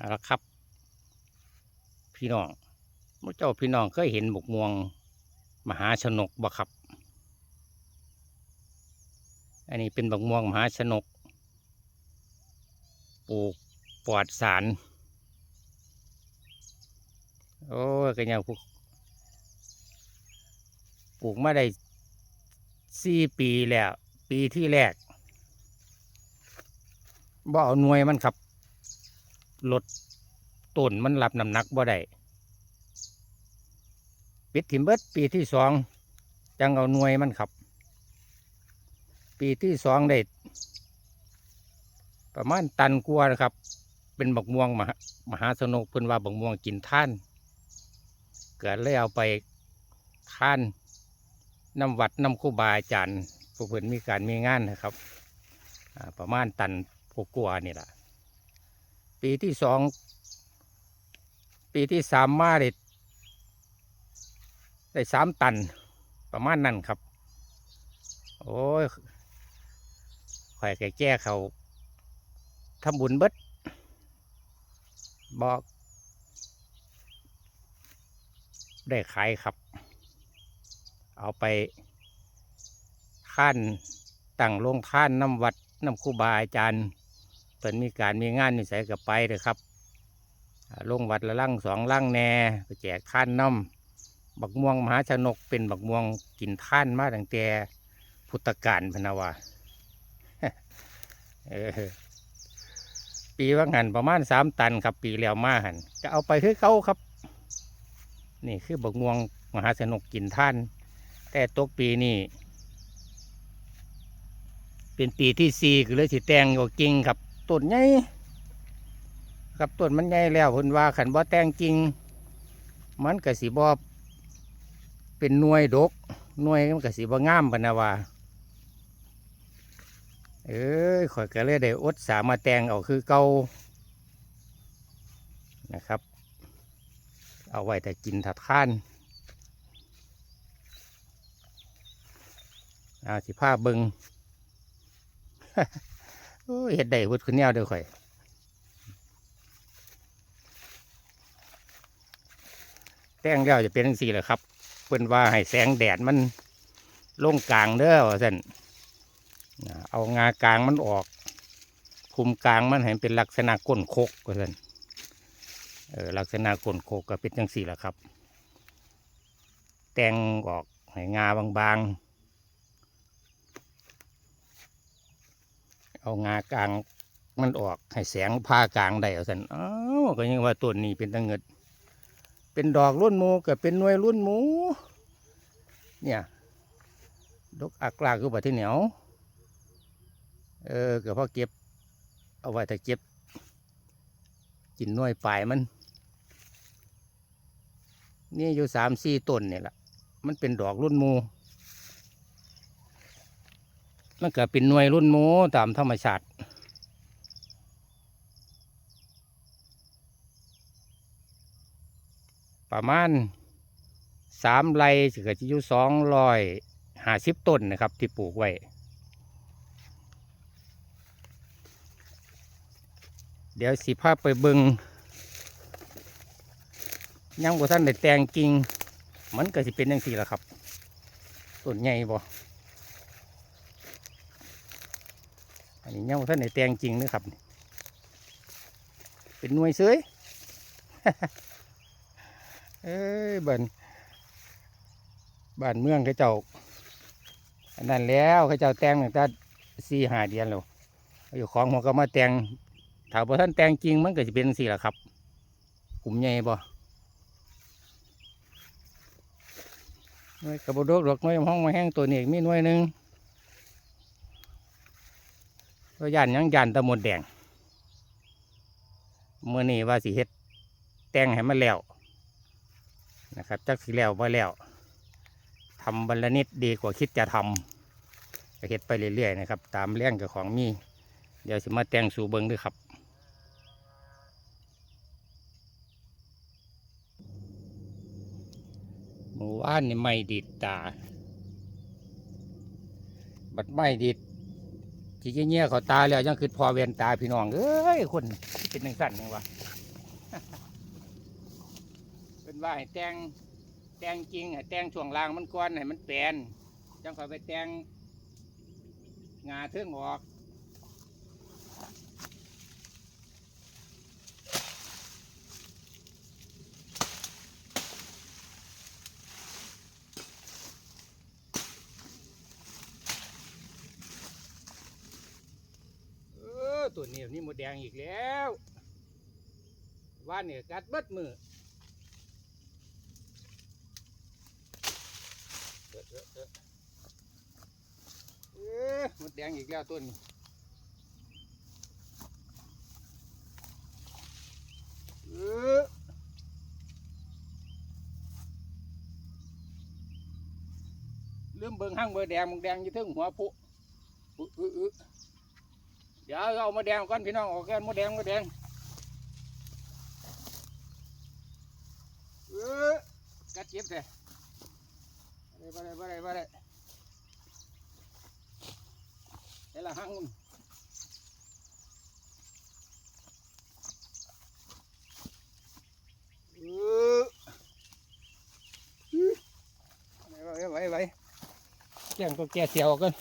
เอาละครับ พี่น้องพระเจ้าพี่น้องเคยเห็นบกม่วง มหาชนกบ่ครับ อันนี้เป็นบกม่วงมหาชนก ปลูกปลอดสาร โอ้ยก็ยังปลูกปลูกมาได้สี่ปีแล้ว ปีที่แรกบ่เอาหน่วยมันครับ ลดต้นมันรับน้ำหนักบ่ได้ปิดถิ่มเบิดปีที่สองจังเอาหน่วยมันครับ ปีที่สองได้ประมาณตันกว่านะครับ เป็นบักม่วงมหามหาสนุกเพิ่นว่าบักม่วงกินท่าน เกิดเลยเอาไปท่านน้ำวัดน้ำครูบาอาจารย์ผู้เพิ่นมีการมีงานนะครับ ประมาณตันกว่าๆนี่แหละ ปีที่สองปีที่สามมาได้ได้สามตัน ประมาณนั้นครับ โอ้ยข่อยแก่แก้เขาทำบุญเบิดบอก ได้ขายครับ เอาไปท่านตั้งโรงท่านน้ำวัดน้ำครูบาอาจารย์ เพิ่นมีการมีงานนิสัยกับไปเลยครับลงวัดละลั่งสองลั่งแหน่ไปแจกท่านน้ำบักม่วงมหาชนกเป็นบักม่วงกินท่านมาตั้งแต่พุทธกาลพนาวาปีว่างันประมาณสามตันครับ ปีแล้วมาหันจะเอาไปคือเขาครับ นี่คือบักม่วงมหาชนกกินท่าน แต่ตกปีนี่เป็นปีที่สี่ก็เลยสิแตงโยกิ่งครับ ต้นใหญ่ครับต้นมันใหญ่แล้วเพิ่นว่าขันบ่แตงจริง มันก็สิบ่เป็นหน่วยดกหน่วยมันก็สิบ่งามปานะว่าเอ้ยข่อยก็เลยได้อดสามาแตงเอาคือเก่านะครับ เอาไว้แต่กินถัดข้านเอาสิผ้าเบิง เห็ดได้วุดขึ้นแนวเด้อข่อยแต่งแล้วจะเป็นสี่แหละครับเพิ่นว่าให้แสงแดดมันลงกลางเด้อว่าซั่นเอางากลางมันออกคุมกลางมันให้เป็นลักษณะก้นโคกว่าซั่นเออลักษณะก้นโคกก็เป็นจังสี่แหละครับ แต่งออกให้งาบางๆ เอางากลางมันออกให้แสงพากลางได้เอาสันอ้าวก็ยังว่าต้นนี้เป็นตังเงิด เป็นดอกรุ่นหมูกับเป็นหน่วยรุ่นหมู เนี่ยดอกอักลากคือบัที่เหนียวเออก็พอเก็บ เอาไว้ถ้าเก็บ กินหน่วยปลายมัน นี่อยู่สามสี่ต้นเนี่ยแหละมันเป็นดอกรุ่นหมู มันก็เป็นหน่วยรุ่นหมูตามธรรมชาติประมาณสามไร่สิก็จะอยู่สองร้อยห้าสิบต้นนะครับ ที่ปลูกไว้ เดี๋ยวสิพาไปเบิงยังบ่าท่านได้แต่งจริงมันก็สิเป็นอยังสี่ละครับต้นใหญ่บ่ อันนี้ยังบ่ท่านในแตงจริงนะครับ เป็นหน่วยเสยเอ้ยบ้านบ้านเมืองเขาเจ้าอันนั้นแล้วเขาเจ้าแตงตั้งแต่สี่หาเดือนแล้วอยู่ของหัวก็มาแตงถ้าบ่ท่านแตงจริงมันก็จะเป็นสี่ละครับกลุ่มใหญ่บ่หน่วยกระบอกดดอกน่วยห้องมาแห้งตัวนี้อีกมีน่วยหนึ่ง ก็ย่านยังย่านตะมดแดงเมื่อนี้ว่าสิเฮ็ดแต่งให้มันแล้วนะครับจักสิแล้วมาแล้วทำบรรลนิดดีกว่าคิดจะทำก็เฮ็ดไปเรื่อยๆนะครับ ตามเรื่องกับของมี เดี๋ยวสิมาแต่งสู่เบิงด้วยครับหมู่บ้านนี่ไม่ดีดตา บัดไม่ดีด ทีเงี้ยเขาตายแล้วยังคือพอเวียนตายพี่น้องเอ้ยคนเป็นหนึ่งสั่นยังวะเป็นว่าให้แต่งแต่งจริงให้แต่งช่วงล่างมันก้อนให้มันแปลนจังคอยไปแต่งงาเทืองออก ตัวนี้นี่หมดแดงอีกแล้วว่านเนี่ยกัดเบิดมือเออเออเออเออหมดแดงอีกแล้วตัวนี้เออเริ่มเบิ่งห้างเบอร์แดงมงแดงอยี่เทึงหัวผุอึอึอึ เดี๋ยวเอามาแดงก่อนพี่น้องออกแกันมาแดงมาแดงเออกัดเจ็บเลยได้บ่ได้บ่ได้บ่ได้เดี๋ยวละหังมันเออไว้ไว้ไว้แกงตัวแก่เสียวกัน